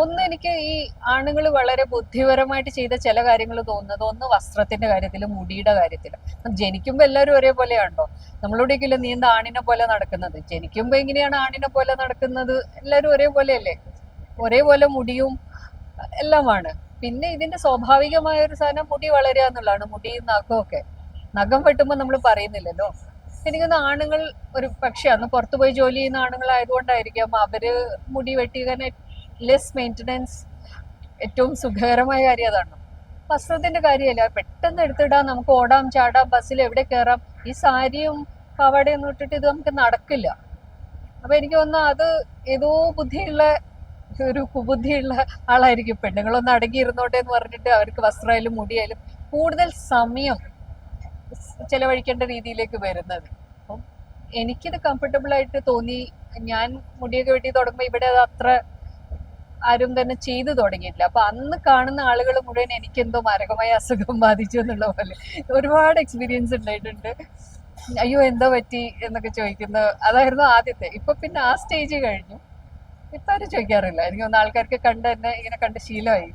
ഒന്ന് എനിക്ക് ഈ ആണുങ്ങൾ വളരെ ബുദ്ധിപരമായിട്ട് ചെയ്ത ചില കാര്യങ്ങൾ തോന്നുന്നത് ഒന്ന് വസ്ത്രത്തിന്റെ കാര്യത്തിൽ മുടിയുടെ കാര്യത്തിൽ ജനിക്കുമ്പോ എല്ലാവരും ഒരേപോലെയാണോ നമ്മളോടൊക്കെയല്ലേ നീ ആണിനെ പോലെ നടക്കുന്നത്? ജനിക്കുമ്പോ എങ്ങനെയാണ് ആണിനെ പോലെ നടക്കുന്നത്? എല്ലാവരും ഒരേപോലെയല്ലേ? ഒരേപോലെ മുടിയും എല്ലാമാണ്. പിന്നെ ഇതിന്റെ സ്വാഭാവികമായ ഒരു സാധനം മുടി വളരുക എന്നുള്ളതാണ്. മുടിയും നഖമൊക്കെ നഖം വെട്ടുമ്പോൾ നമ്മൾ പറയുന്നില്ലല്ലോ. എനിക്കൊന്ന് ആണുങ്ങൾ ഒരു പക്ഷെ അന്ന് പുറത്തുപോയി ജോലി ചെയ്യുന്ന ആണുങ്ങളായതുകൊണ്ടായിരിക്കാം അവർ മുടി വെട്ടിക്കാൻ ലെസ് മെയിന്റനൻസ് ഏറ്റവും സുഖകരമായ കാര്യം അതാണ്. വസ്ത്രത്തിന്റെ കാര്യമല്ല? പെട്ടെന്ന് എടുത്തിടാം നമുക്ക് ഓടാം ചാടാം ബസ്സിൽ എവിടെ കയറാം. ഈ സാരിയും പാവാടയും ഇട്ടിട്ട് ഇത് നമുക്ക് നടക്കില്ല. അപ്പൊ എനിക്ക് തോന്നുന്നു അത് ഏതോ ബുദ്ധിയുള്ള ഒരു കുബുദ്ധിയുള്ള ആളായിരിക്കും. പെണ്ണുങ്ങളൊന്ന് അടങ്ങിയിരുന്നോട്ടെ എന്ന് പറഞ്ഞിട്ട് അവർക്ക് വസ്ത്രമായാലും മുടിയായാലും കൂടുതൽ സമയം ചെലവഴിക്കേണ്ട രീതിയിലേക്ക് വരുന്നത്. അപ്പം എനിക്കിത് കംഫർട്ടബിൾ ആയിട്ട് തോന്നി. ഞാൻ മുടിയൊക്കെ വെട്ടി തുടങ്ങുമ്പോൾ ഇവിടെ അത് അത്ര ആരും തന്നെ ചെയ്തു തുടങ്ങിയിട്ടില്ല. അപ്പൊ അന്ന് കാണുന്ന ആളുകൾ മുഴുവൻ എനിക്കെന്തോ മാരകമായ അസുഖം ബാധിച്ചു എന്നുള്ള പോലെ ഒരുപാട് എക്സ്പീരിയൻസ് ഉണ്ടായിട്ടുണ്ട്. അയ്യോ എന്താ പറ്റി എന്നൊക്കെ ചോദിക്കുന്ന അതായിരുന്നു ആദ്യത്തെ. ഇപ്പൊ പിന്നെ ആ സ്റ്റേജ് കഴിഞ്ഞു. ഇപ്പൊ ആരും ചോദിക്കാറില്ല. എനിക്ക് തോന്നുന്നു ആൾക്കാർക്ക് കണ്ട് തന്നെ ഇങ്ങനെ കണ്ട് ശീലമായി.